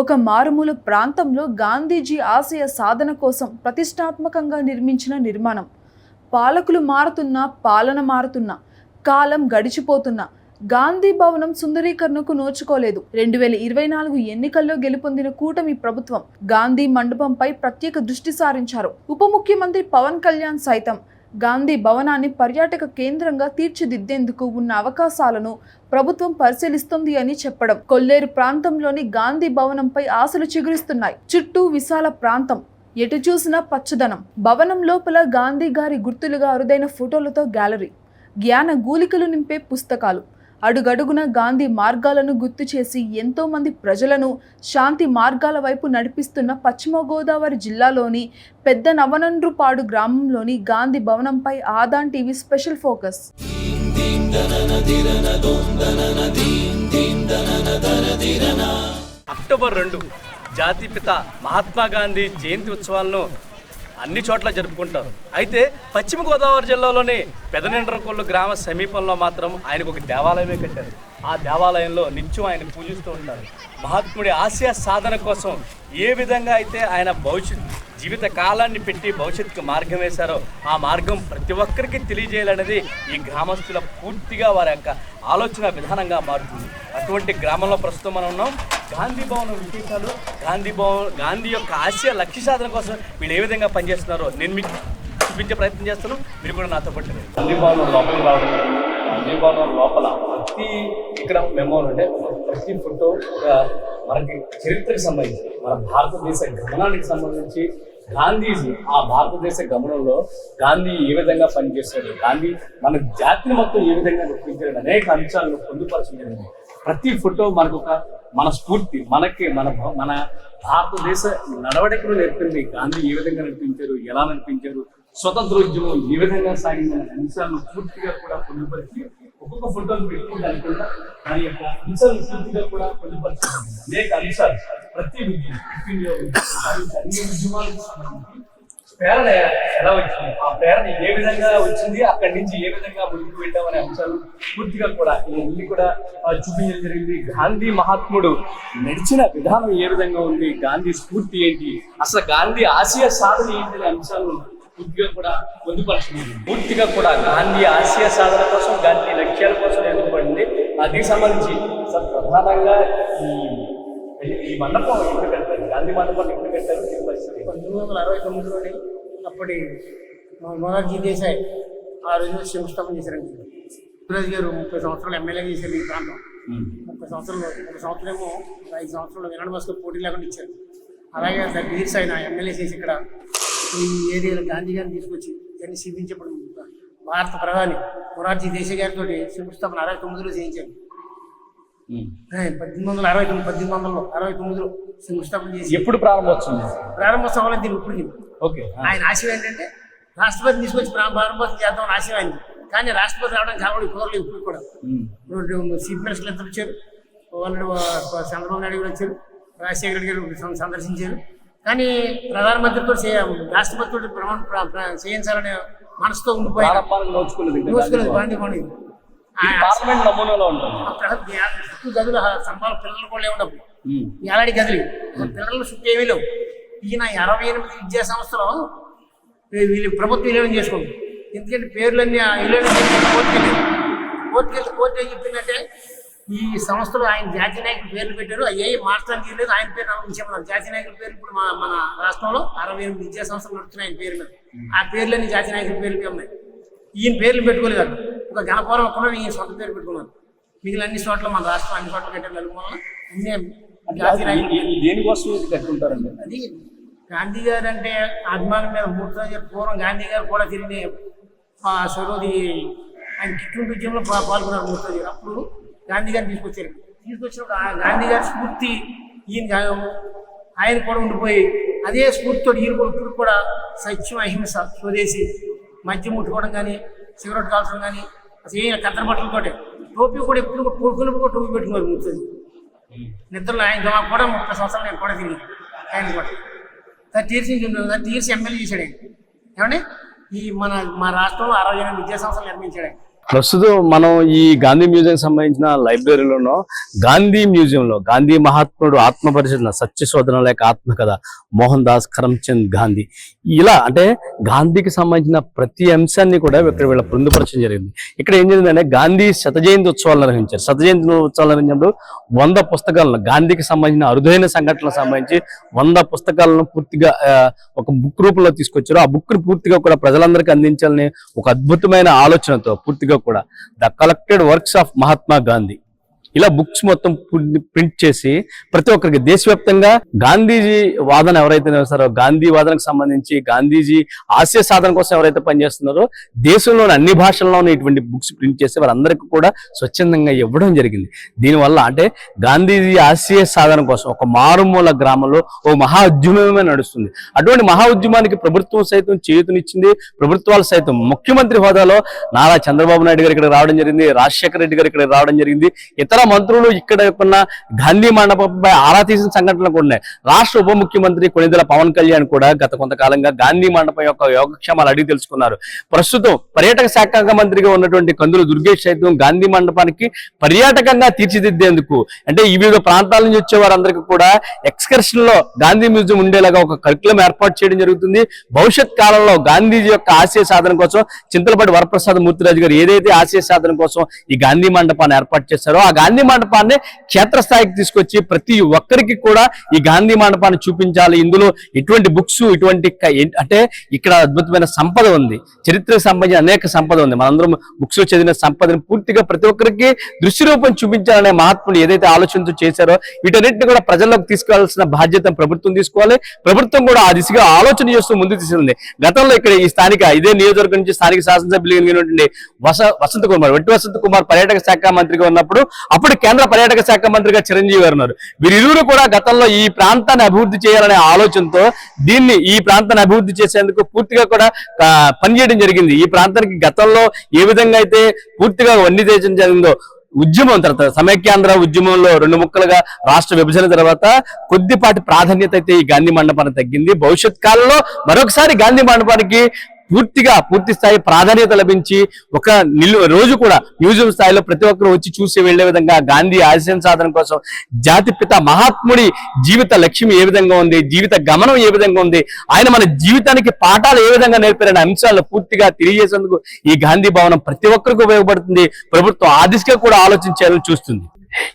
ఒక మారుమూల ప్రాంతంలో గాంధీజీ ఆశయ సాధన కోసం ప్రతిష్టాత్మకంగా నిర్మించిన నిర్మాణం. పాలకులు మారుతున్నా పాలన మారుతున్నా కాలం గడిచిపోతున్నా గాంధీ భవనం సుందరీకరణకు నోచుకోలేదు. రెండు వేల ఇరవై నాలుగు ఎన్నికల్లో గెలుపొందిన కూటమి ప్రభుత్వం గాంధీ మండపంపై ప్రత్యేక దృష్టి సారించారు. ఉప ముఖ్యమంత్రి పవన్ కళ్యాణ్ సైతం గాంధీ భవనాన్ని పర్యాటక కేంద్రంగా తీర్చిదిద్దేందుకు ఉన్న అవకాశాలను ప్రభుత్వం పరిశీలిస్తుంది అని చెప్పడం. కొల్లేరు ప్రాంతంలోని గాంధీ భవనంపై ఆశలు చిగురిస్తున్నాయి. చుట్టూ విశాల ప్రాంతం. ఎటు చూసినా పచ్చదనం. భవనం లోపల గాంధీ గారి గుర్తులుగా అరుదైన ఫోటోలతో గ్యాలరీ. జ్ఞాన గూలికలు నింపే పుస్తకాలు. అడుగడుగున గాంధీ మార్గాలను గుర్తు చేసి ఎంతోమంది ప్రజలను శాంతి మార్గాల వైపు నడిపిస్తున్న పశ్చిమ గోదావరి జిల్లాలోని పెద్ద నవనండ్రుపాడు గ్రామంలోని గాంధీ భవనంపై ఆదాన్ టీవీ స్పెషల్ ఫోకస్. అక్టోబర్ రెండు జాతిపిత మహాత్మా గాంధీ జయంతి ఉత్సవాలను అన్ని చోట్ల జరుపుకుంటారు. అయితే పశ్చిమ గోదావరి జిల్లాలోని పెదనిండ్రకొల్లు గ్రామ సమీపంలో మాత్రం ఆయనకు ఒక దేవాలయమే కట్టారు. ఆ దేవాలయంలో నిత్యం ఆయన పూజిస్తూ ఉంటారు. మహాత్ముడి ఆశయ సాధన కోసం ఏ విధంగా అయితే ఆయన భవిష్యత్ జీవిత కాలాన్ని పెట్టి భవిష్యత్తుకు మార్గం వేశారో ఆ మార్గం ప్రతి ఒక్కరికి తెలియజేయాలనేది ఈ గ్రామస్తుల పూర్తిగా వారి యొక్క ఆలోచన విధానంగా మారుతుంది. అటువంటి గ్రామంలో ప్రస్తుతం మనం ఉన్నాం. గాంధీ భవన్ విశేషాలు గాంధీ భవన్ గాంధీ యొక్క ఆశయ లక్ష్య సాధన కోసం వీళ్ళు ఏ విధంగా పనిచేస్తున్నారో నేను మీకు చూపించే ప్రయత్నం చేస్తాను. మీరు కూడా నాతో పాటు గాంధీ భవన్ లోపల రావడం గాంధీ భవన్ లోపల ప్రతి ఇక్కడ మెమోర్ అంటే ప్రతి ఫోటో మనకి చరిత్రకు సంబంధించి మన భారతదేశ గమనానికి సంబంధించి గాంధీజీ ఆ భారతదేశ గమనంలో గాంధీ ఏ విధంగా పనిచేశాడు గాంధీ మన జాతిని మొత్తం ఏ విధంగా గుర్తించాడు అనేక అంశాలను పొందుపరచడం ప్రతి ఫోటో మనకు ఒక మన స్ఫూర్తి మనకి మన భ- మన భారతదేశ నడవడికలు నేర్పింది. గాంధీ ఏ విధంగా నడిపించారు? ఎలా నడిపించారు? స్వతంత్రోద్యమం ఏ విధంగా సాగిందనే అంశాలను పూర్తిగా కూడా పొందుపరిచి ఒక్కొక్క ఫోటోను పెట్టి కూడా కింద దాని యొక్క అంశాలను పూర్తిగా కూడా పొందుపరిచింది అనేక అంశాలు ప్రతి విద్య అన్ని ఉద్యమాలకు సంబంధించి ప్రేరణ ఎలా వచ్చింది? ఆ ప్రేరణ ఏ విధంగా వచ్చింది? అక్కడి నుంచి ఏ విధంగా ముందుకు వెళ్ళాం అనే అంశాలు పూర్తిగా కూడా ఇవన్నీ కూడా చూపించడం జరిగింది. గాంధీ మహాత్ముడు నడిచిన విధానం ఏ విధంగా ఉంది? గాంధీ స్ఫూర్తి ఏంటి? అసలు గాంధీ ఆశయ సాధన ఏంటి అనే అంశాలు పూర్తిగా కూడా పొందుపరచుకుంది పూర్తిగా కూడా గాంధీ ఆశయ సాధన కోసం గాంధీ లక్ష్యాల కోసం ఎదుగుపడింది. దీనికి సంబంధించి అసలు ప్రధానంగా ఈ ఈ మండపం ఎందుకంటే గాంధీ మండపం ఎప్పుడు కట్టారు దీని పరిస్థితి? పంతొమ్మిది వందల అరవై తొమ్మిదిలోని అప్పటి మొరార్జీ దేశాయ్ ఆ రోజు శంకుస్థాపన చేశారండి. శివరాజ్ గారు ముప్పై సంవత్సరాలు ఎమ్మెల్యే చేశారు ఈ ప్రాంతం. ముప్పై సంవత్సరాలు ఒక సంవత్సరం ఏమో ఐదు సంవత్సరాలు వినడం బస్కు పోటీ లేకుండా ఇచ్చారు. అలాగే థర్టీ ఇయర్స్ ఆయన ఎమ్మెల్యే చేసి ఇక్కడ ఈ ఏరియాలో గాంధీ గారిని తీసుకొచ్చి ఇవన్నీ శివించప్పుడు భారత ప్రధాని మొరార్జీ దేశాయ్ గారితో శంకుస్థాపన అరవై తొమ్మిదిలో చేయించారు. పద్దెనిమిది వందల అరవై తొమ్మిది పద్దెనిమిది వందలలో అరవై తొమ్మిదిలో శంకుస్థాపన చేసి ఎప్పుడు ప్రారంభోత్సవం? ప్రారంభోత్సవాలు దీన్ని ఇప్పుడు ఓకే ఆయన ఆశయం ఏంటంటే రాష్ట్రపతి తీసుకొచ్చి ప్రా- ప్రారంభోత్సవం చేద్దామని ఆశయం ఆయన కానీ రాష్ట్రపతి రావడానికి కావాలి కుదరలేదు ఇప్పుడు కూడా. చీఫ్ మినిస్టర్లు ఇద్దరు వచ్చారు. వాళ్ళు చంద్రబాబు నాయుడు గారు వచ్చారు. రాజశేఖర రెడ్డి గారు సందర్శించారు. కానీ ప్రధానమంత్రితో రాష్ట్రపతితో ప్రమాణ ప్ర- ప్ర- చేయించాలనే మనసుతో. భవన్. ఇది పార్లమెంట్ నమూనాలో ఉంటుంది. చుట్టూ గదులు స్తంభాలు పిల్లలు కూడా లేవు ఏలాడి గదులు పిల్లలు చుట్టూ ఏమీ లేవు. ఈయన అరవై ఎనిమిది విద్యా సంస్థలో వీళ్ళు ప్రభుత్వం విలీనం చేసుకుంది ఎందుకంటే పేర్లన్నీ ఆ విలీనం చేసి కోర్టుకి వెళ్ళారు. కోర్టుకి వెళ్తే కోర్టు ఏం చెప్పిందంటే ఈ సంస్థలు ఆయన జాతీయ నాయకుల పేర్లు పెట్టారు. అవి ఏ మార్చడానికి లేదు ఆయన పేరు ఉంచామన్నారు జాతీయ నాయకుల పేరు ఇప్పుడు మన మన రాష్ట్రంలో అరవై ఎనిమిది విద్యా సంస్థలు నడుస్తున్నాయి ఆయన పేరు మీద. ఆ పేర్లన్నీ జాతీయ నాయకుల పేర్లు ఉన్నాయి. ఈయన పేర్లు పెట్టుకోలేదు ఒక గణపవరం ఒక్కడే ఈయన సొంత పేరు పెట్టుకున్నారు. మిగిలిన అన్ని చోట్ల మన రాష్ట్రం అన్ని చోట్ల అన్ని జాతీయ ఈ- దేనికోసం కట్టుకుంటారండి? అది గాంధీ గారు అంటే అభిమానం మీద రోజుల పూర్వం గాంధీ గారు కూడా తిరిగి సరోది ఆయన కిట్టుంటి ఉద్యమంలో పాల్గొన్నారు మూడు రోజులు అప్పుడు గాంధీ గారిని తీసుకొచ్చారు. తీసుకొచ్చినప్పుడు ఆ గాంధీ గారి స్ఫూర్తి ఈయన ఆయన కూడా ఉండిపోయి అదే స్ఫూర్తితో ఈయన కూడా ఇప్పుడు కూడా సత్యం అహింస స్వదేశీ మద్యం ముట్టుకోవడం కానీ సిగరెట్ కాల్చడం కానీ అసలు ఏ కత్తెర బట్టలతోటే టోపీ కూడా ఎప్పుడు కూడా కూడా టోపీ పెట్టుకుని ముస్తుంది నిద్రలో ఆయన జమా కూడా ముప్పై సంవత్సరాలు నేను కూడా తిరిగి ఆయన కూడా thirty years thirty years MLA చేశాడు ఆయన. ఏమండి? ఈ మన మా రాష్ట్రంలో అరవై ఎనిమిది విద్యా సంస్థలు నిర్మించాడు ఆయన. ప్రస్తుతం మనం ఈ గాంధీ మ్యూజియం సంబంధించిన లైబ్రరీలోనో గాంధీ మ్యూజియంలో గాంధీ మహాత్ముడు ఆత్మ పరిశోధన సత్య లేక ఆత్మకథ మోహన్ దాస్ కరమ్చంద్ గాంధీ. ఇలా అంటే గాంధీకి సంబంధించిన ప్రతి అంశాన్ని కూడా ఇక్కడ వీళ్ళ పొందుపరచడం జరిగింది. ఇక్కడ ఏం జరిగిందంటే గాంధీ శతజయంతి ఉత్సవాలు నిర్వహించారు. శతజయంతి ఉత్సవాలు నిర్వహించినప్పుడు వంద పుస్తకాలను గాంధీకి సంబంధించిన అరుదైన సంఘటనలకు సంబంధించి వంద పుస్తకాలను పూర్తిగా ఒక బుక్ రూపంలో తీసుకొచ్చారు. ఆ బుక్ పూర్తిగా కూడా ప్రజలందరికీ అందించాలని ఒక అద్భుతమైన ఆలోచనతో పూర్తిగా కూడా. The collected works of Mahatma Gandhi ఇలా బుక్స్ మొత్తం ప్రింట్ చేసి ప్రతి ఒక్కరికి దేశవ్యాప్తంగా గాంధీజీ వాదన ఎవరైతే వేస్తారో గాంధీ వాదనకు సంబంధించి గాంధీజీ ఆశయ సాధన కోసం ఎవరైతే పనిచేస్తున్నారో దేశంలోని అన్ని భాషల్లోనే ఇటువంటి బుక్స్ ప్రింట్ చేసి వారందరికీ కూడా స్వచ్ఛందంగా ఇవ్వడం జరిగింది. దీనివల్ల అంటే గాంధీజీ ఆశయ సాధన కోసం ఒక మారుమూల గ్రామంలో ఓ మహా ఉద్యమమే నడుస్తుంది. అటువంటి మహా ఉద్యమానికి ప్రభుత్వం సైతం చేతునిచ్చింది. ప్రభుత్వాలు సైతం ముఖ్యమంత్రి హోదాలో నారా చంద్రబాబు నాయుడు గారు ఇక్కడ రావడం జరిగింది రాజశేఖర రెడ్డి గారు ఇక్కడ రావడం జరిగింది. ఇతర మంత్రులు ఇక్కడ ఉన్న గాంధీ మండపంపై ఆరా తీసిన సంఘటనలు కూడా ఉన్నాయి. రాష్ట్ర ఉప ముఖ్యమంత్రి కొనిదెల పవన్ కళ్యాణ్ కూడా గత కొంతకాలంగా గాంధీ మండపం యొక్క యోగక్షేమాలు అడిగి తెలుసుకున్నారు. ప్రస్తుతం పర్యాటక శాఖ మంత్రిగా ఉన్నటువంటి కందులు దుర్గేష్ సైతం గాంధీ మండపానికి పర్యాటకంగా తీర్చిదిద్దేందుకు అంటే వివిధ ప్రాంతాల నుంచి వచ్చే వారందరికీ కూడా ఎక్స్కర్షన్లో గాంధీ మ్యూజియం ఉండేలాగా ఒక కరికులం ఏర్పాటు చేయడం జరుగుతుంది. భవిష్యత్ కాలంలో గాంధీజీ యొక్క ఆశయ సాధన కోసం చింతలపాటి వరప్రసాద్ మూర్తిరాజు గారు ఏదైతే ఆశయ సాధన కోసం ఈ గాంధీ మండపాన్ని ఏర్పాటు చేశారో ఆ గాంధీ మండపాన్ని క్షేత్రస్థాయికి తీసుకొచ్చి ప్రతి ఒక్కరికి కూడా ఈ గాంధీ మండపాన్ని చూపించాలి. ఇందులో ఇటువంటి బుక్స్ ఇటువంటి అంటే ఇక్కడ అద్భుతమైన సంపద ఉంది. చరిత్రకు సంబంధించిన అనేక సంపద ఉంది. మనందరం బుక్స్లో చదివిన సంపదను పూర్తిగా ప్రతి ఒక్కరికి దృశ్య రూపం చూపించాలనే మహాత్ములు ఏదైతే ఆలోచనతో చేశారో వీటన్నిటిని కూడా ప్రజల్లోకి తీసుకెళ్ళాల్సిన బాధ్యత ప్రభుత్వం తీసుకోవాలి. ప్రభుత్వం కూడా ఆ దిశగా ఆలోచన చేస్తూ ముందుకు తీసుకెళ్ళింది గతంలో ఇక్కడ ఈ స్థానిక ఇదే నియోజకవర్గం నుంచి స్థానిక శాసనసభ్యులు కలిగినటువంటి వస వసంత కుమార్ వంటి వసంత కుమార్ పర్యాటక శాఖ మంత్రిగా ఉన్నప్పుడు అప్పుడు కేంద్ర పర్యాటక శాఖ మంత్రిగా చిరంజీవి గారు ఉన్నారు. వీరిరువురు కూడా గతంలో ఈ ప్రాంతాన్ని అభివృద్ధి చేయాలనే ఆలోచనతో దీన్ని ఈ ప్రాంతాన్ని అభివృద్ధి చేసేందుకు పూర్తిగా కూడా పనిచేయడం జరిగింది. ఈ ప్రాంతానికి గతంలో ఏ విధంగా అయితే పూర్తిగా వన్నీ చేయడం జరిగిందో ఉద్యమం తర్వాత సమైక్యాంధ్ర ఉద్యమంలో రెండు ముక్కలుగా రాష్ట్ర విభజన తర్వాత కొద్దిపాటి ప్రాధాన్యత అయితే ఈ గాంధీ మండపానికి తగ్గింది. భవిష్యత్ కాలంలో మరొకసారి గాంధీ మండపానికి పూర్తిగా పూర్తి స్థాయి ప్రాధాన్యత లభించి ఒక నిలు రోజు కూడా మ్యూజియం స్థాయిలో ప్రతి ఒక్కరు వచ్చి చూసి వెళ్ళే విధంగా గాంధీ ఆశయం సాధన కోసం జాతి పిత మహాత్ముడి జీవిత లక్ష్యం ఏ విధంగా ఉంది జీవిత గమనం ఏ విధంగా ఉంది ఆయన మన జీవితానికి పాఠాలు ఏ విధంగా నేర్పారనే అంశాలను పూర్తిగా తెలియజేసేందుకు ఈ గాంధీ భవనం ప్రతి ఒక్కరికి ఉపయోగపడుతుంది ప్రభుత్వం ఆ దిశగా కూడా ఆలోచించాలని చూస్తుంది.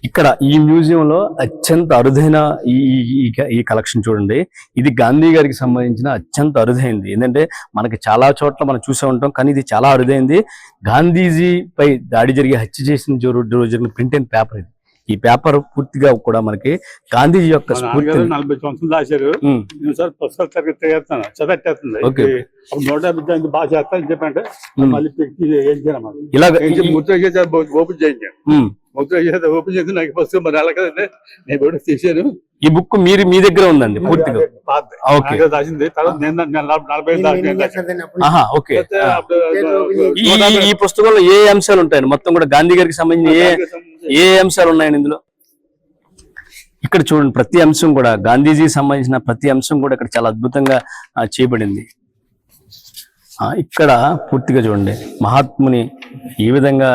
ఇక్కడ ఈ మ్యూజియం లో అత్యంత అరుదైన ఈ ఈ- కలెక్షన్ చూడండి. ఇది గాంధీ గారికి సంబంధించిన అత్యంత అరుదైంది. ఏంటంటే మనకి చాలా చోట్ల మనం చూసే ఉంటాం కానీ ఇది చాలా అరుదైంది. గాంధీజీ పై దాడి జరిగి హత్య చేసిన రోజు జరిగిన ప్రింట్ అండ్ పేపర్ ఇది. ఈ పేపర్ పూర్తిగా కూడా మనకి గాంధీజీ యొక్క స్ఫూర్తి నలభై సంవత్సరాలు రాశారు పుస్తకాలు తరగతి నూట యాభై దానికి బాగా చేస్తాను. మళ్ళీ ఏం ఇలాగ ముద్ర ఓపెన్ చేయించాను ముద్ర ఓపెన్ చేసి నాకు పుస్తకం మరి అలా కదండి? నేను కూడా తీసాను ఈ బుక్ మీరు మీ దగ్గర ఉందండి పూర్తిగా. ఓకే. ఈ పుస్తకంలో ఏ అంశాలు ఉంటాయండి? మొత్తం కూడా గాంధీ గారికి సంబంధించి ఏ ఏ అంశాలు ఉన్నాయండి ఇందులో? ఇక్కడ చూడండి ప్రతి అంశం కూడా గాంధీజీకి సంబంధించిన ప్రతి అంశం కూడా ఇక్కడ చాలా అద్భుతంగా చేయబడింది. ఆ, ఇక్కడ పూర్తిగా చూడండి మహాత్ముని ఏ విధంగా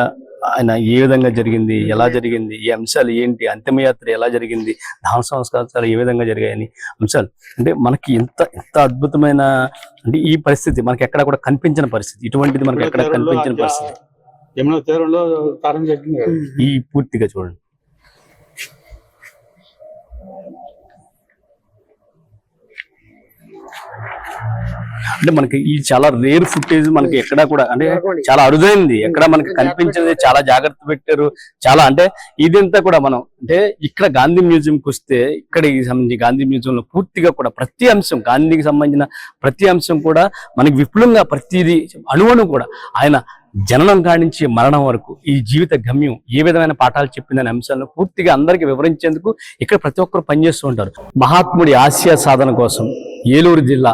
ఆయన ఏ విధంగా జరిగింది ఎలా జరిగింది ఈ అంశాలు ఏంటి అంతిమయాత్ర ఎలా జరిగింది దాన సంస్కారాలు ఏ విధంగా జరిగాయని అంశాలు. అంటే మనకి ఎంత ఎంత అద్భుతమైన అంటే ఈ పరిస్థితి మనకి ఎక్కడ కూడా కనిపించిన పరిస్థితి. ఇటువంటిది మనకి ఎక్కడ కనిపించిన పరిస్థితి. ఈ పూర్తిగా చూడండి. అంటే మనకి ఈ చాలా రేర్ ఫుటేజ్ మనకి ఎక్కడా కూడా అంటే చాలా అరుదైంది. ఎక్కడ మనకి కనిపించేది చాలా జాగ్రత్త పెట్టారు. చాలా అంటే ఇదంతా కూడా మనం అంటే ఇక్కడ గాంధీ మ్యూజియం కి వస్తే ఇక్కడ ఈ సంబంధించి గాంధీ మ్యూజియం లో పూర్తిగా కూడా ప్రతి అంశం గాంధీకి సంబంధించిన ప్రతి అంశం కూడా మనకి విపులంగా ప్రతిదీ అణువణు కూడా ఆయన జననం కానించి మరణం వరకు ఈ జీవిత గమ్యం ఏ విధమైన పాఠాలు చెప్పిందనే అంశాలను పూర్తిగా అందరికీ వివరించేందుకు ఇక్కడ ప్రతి ఒక్కరు పనిచేస్తూ ఉంటారు. మహాత్ముడి ఆసియా సాధన కోసం ఏలూరు జిల్లా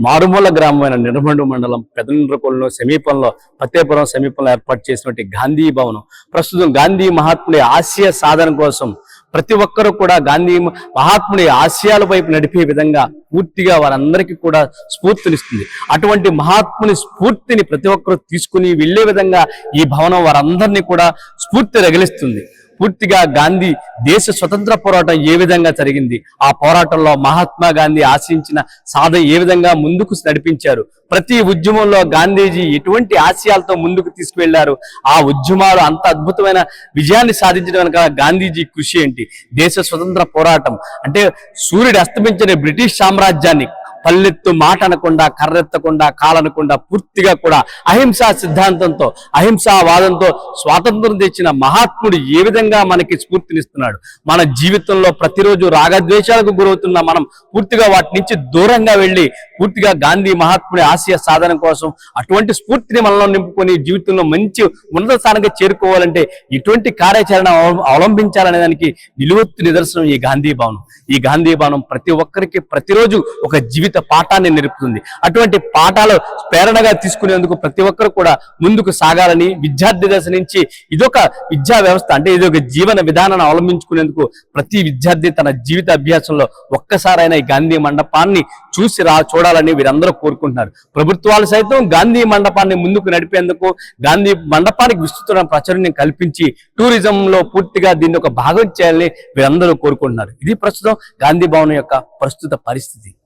మారుమూల గ్రామమైన నిర్మండు మండలం పెదనండ్రకొలను సమీపంలో ఫతేపురం సమీపంలో ఏర్పాటు చేసినటువంటి గాంధీ భవనం. ప్రస్తుతం గాంధీ మహాత్ముడి ఆశయ సాధన కోసం ప్రతి ఒక్కరూ కూడా గాంధీ మహాత్ముడి ఆశయాల వైపు నడిపే విధంగా పూర్తిగా వారందరికీ కూడా స్ఫూర్తినిస్తుంది. అటువంటి మహాత్ముని స్ఫూర్తిని ప్రతి ఒక్కరూ తీసుకుని వెళ్ళే విధంగా ఈ భవనం వారందరినీ కూడా స్ఫూర్తి రగిలిస్తుంది. పూర్తిగా గాంధీ దేశ స్వతంత్ర పోరాటం ఏ విధంగా జరిగింది? ఆ పోరాటంలో మహాత్మా గాంధీ ఆశించిన సాధ ఏ విధంగా ముందుకు నడిపించారు? ప్రతి ఉద్యమంలో గాంధీజీ ఎటువంటి ఆశయాలతో ముందుకు తీసుకువెళ్ళారు? ఆ ఉద్యమాలు అంత అద్భుతమైన విజయాన్ని సాధించడం వెనక గాంధీజీ కృషి ఏంటి? దేశ స్వతంత్ర పోరాటం. అంటే సూర్యుడు అస్తమించిన బ్రిటిష్ సామ్రాజ్యాన్ని పల్లెత్తు మాట అనకుండా కర్రెత్తకుండా కాలనకుండా పూర్తిగా కూడా అహింసా సిద్ధాంతంతో అహింసా వాదంతో స్వాతంత్రం తెచ్చిన మహాత్ముడు ఏ విధంగా మనకి స్ఫూర్తినిస్తున్నాడు? మన జీవితంలో ప్రతిరోజు రాగద్వేషాలకు గురవుతున్న మనం పూర్తిగా వాటి నుంచి దూరంగా వెళ్ళి పూర్తిగా గాంధీ మహాత్ముడి ఆశయ సాధన కోసం అటువంటి స్ఫూర్తిని మనలో నింపుకొని జీవితంలో మంచి ఉన్నత స్థానంగా చేరుకోవాలంటే ఇటువంటి కార్యాచరణ అవ- అవలంబించాలనే దానికి నిలువెత్తు నిదర్శనం ఈ గాంధీ భవనం. ఈ గాంధీ భవనం ప్రతి ఒక్కరికి ప్రతిరోజు ఒక జీవిత పాఠాన్ని నేర్పుతుంది. అటువంటి పాఠాలు ప్రేరణగా తీసుకునేందుకు ప్రతి ఒక్కరు కూడా ముందుకు సాగాలని విద్యార్థి దశ నుంచి ఇదొక విద్యా వ్యవస్థ అంటే ఇది ఒక జీవన విధానాన్ని అవలంబించుకునేందుకు ప్రతి విద్యార్థి తన జీవిత అభ్యాసంలో ఒక్కసారైనా ఈ గాంధీ మండపాన్ని చూసి రా చూడాలని వీరందరూ కోరుకుంటున్నారు. ప్రభుత్వాలు సైతం గాంధీ మండపాన్ని ముందుకు నడిపేందుకు గాంధీ మండపానికి విస్తృతమైన ప్రచురణ కల్పించి టూరిజం లో పూర్తిగా దీన్ని ఒక భాగం చేయాలని వీరందరూ కోరుకుంటున్నారు. ఇది ప్రస్తుతం గాంధీ భవన్ యొక్క ప్రస్తుత పరిస్థితి.